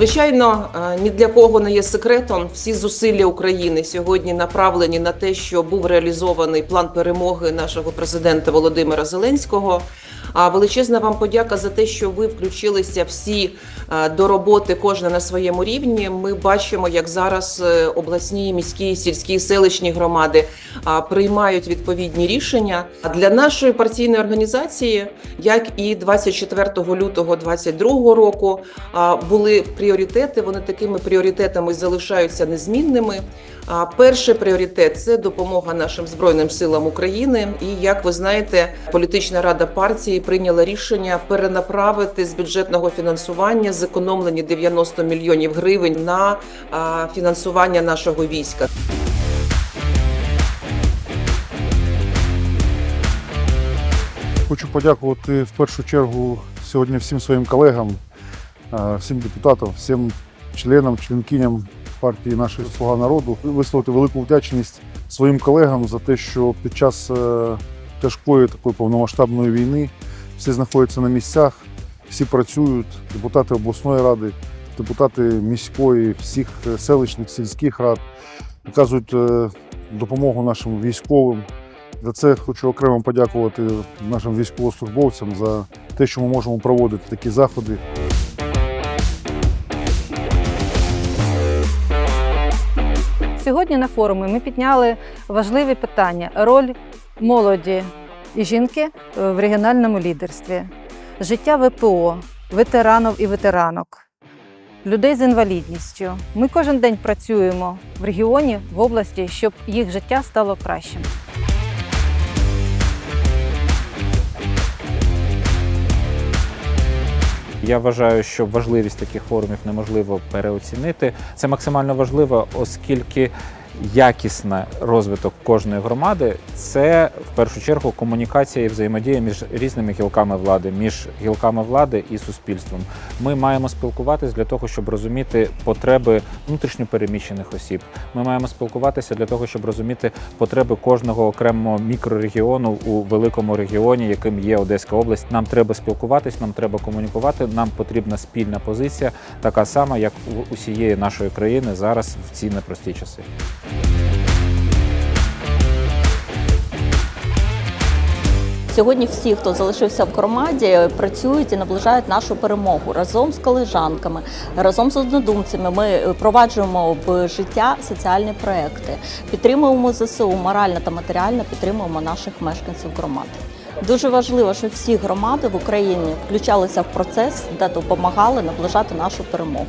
Звичайно, е, ні для кого не є секретом. Всі зусилля України сьогодні направлені на те, що був реалізований план перемоги нашого президента Володимира Зеленського. А величезна вам подяка за те, що ви включилися всі е, до роботи, кожна на своєму рівні. Ми бачимо, як зараз е, обласні, міські, сільські, селищні громади приймають відповідні рішення. А для нашої партійної організації, як і 24 лютого 2022 року, були пріоритети. Вони такими пріоритетами залишаються незмінними. А, Перший пріоритет це допомога нашим збройним силам України. І як ви знаєте, політична рада партії прийняла рішення перенаправити з бюджетного фінансування зекономлені 90 мільйонів гривень на фінансування нашого війська. Хочу подякувати в першу чергу сьогодні всім своїм колегам, всім депутатам, всім членам, членкиням партії нашої Слуга народу. Висловити велику вдячність своїм колегам за те, що під час е, тяжкої такої повномасштабної війни всі знаходяться на місцях, всі працюють, депутати обласної ради, депутати міської, всіх е, селищних, сільських рад, оказують е, допомогу нашим військовим. За це хочу окремо подякувати нашим військовослужбовцям за те, що ми можемо проводити такі заходи. Сьогодні на форумі ми підняли важливі питання: роль молоді і жінки е, в регіональному лідерстві, життя ВПО, ветеранів і ветеранок, людей з інвалідністю. Ми кожен день працюємо в регіоні, в області, щоб їх життя стало кращим. Я вважаю, що важливість таких форумів неможливо переоцінити. Це максимально важливо, оскільки якісний розвиток кожної громади це в першу чергу комунікація і взаємодія між різними гілками влади, між гілками влади і суспільством. Ми маємо спілкуватися для того, щоб розуміти потреби внутрішньопереміщених осіб. Ми маємо спілкуватися для того, щоб розуміти потреби кожного окремого мікрорегіону у великому регіоні, яким є Одеська область. Нам треба спілкуватись, нам треба комунікувати. Нам потрібна спільна позиція, така сама, як у усієї нашої країни зараз в ці непрості часи. Сьогодні всі, хто залишився в громаді, працюють і наближають нашу перемогу разом з колежанками, разом з однодумцями. Ми впроваджуємо в життя соціальні проекти, підтримуємо ЗСУ морально та матеріально підтримуємо наших мешканців громад. Дуже важливо, щоб всі громади в Україні включалися в процес та допомагали наближати нашу перемогу.